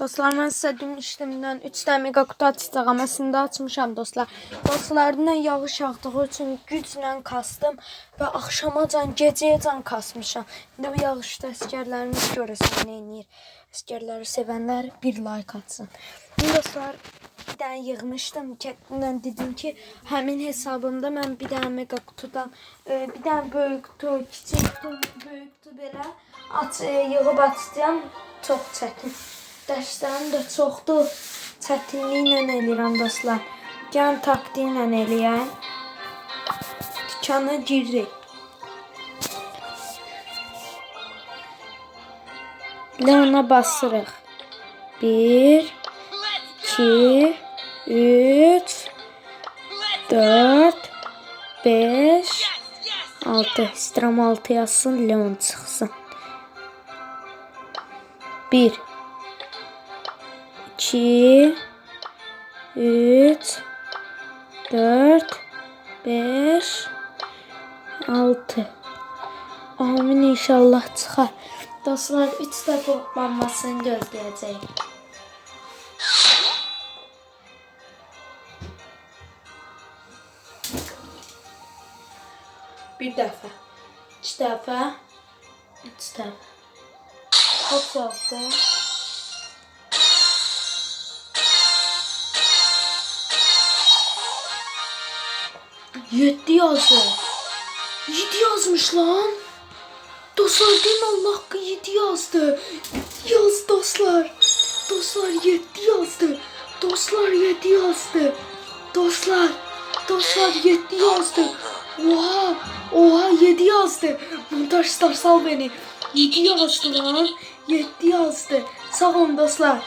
Dostlar mən sizə demişdimdən 3 dənə mega kutu. Əslində açmışam dostlar. Dostlarından yağış yağdığı üçün güclə kastım və axşamacan, gecəyəcan kasmışam. İndi bu yağışda əsgərlərimiz görəsən nə edir. Əsgərləri sevənlər bir like atsın. Dostlar bir dənə yığmışdım. Kendindən dedim ki, həmin hesabımda mən bir dənə mega kutudan, e, bir dənə böyük kutu, kiçik kutu, böyük kutu belə aç, e, yığıb açacağam. Çox çətin. Dərslərim də çoxdur. Çətinliklə eləyirəm dostlar. Gəlin taktiklə eləyək. Dükana giririk. Leona basırıq. 1 2 3 4 5 6 İstəyirəm 6 yazsın, Leon çıxsın. 1 2 3 4 5 6 Amin inşallah çıxar. Dostlar 3 dəfə hoplanmasını gözləyəcəyik. Bir dəfə, 2 dəfə, 3 dəfə. Çok yaptı. Yetti yazdı. Yedi yazmış lan. Dostlar mi Allah hakkı yedi yazdı. Yaz dostlar. Dostlar yedi yazdı. Dostlar yedi yazdı. Dostlar. Dostlar yedi yazdı. Oha. Oha yedi yazdı. Montajlar sal beni. Yedi yazdı lan. Yedi yazdı. Sağ olun dostlar.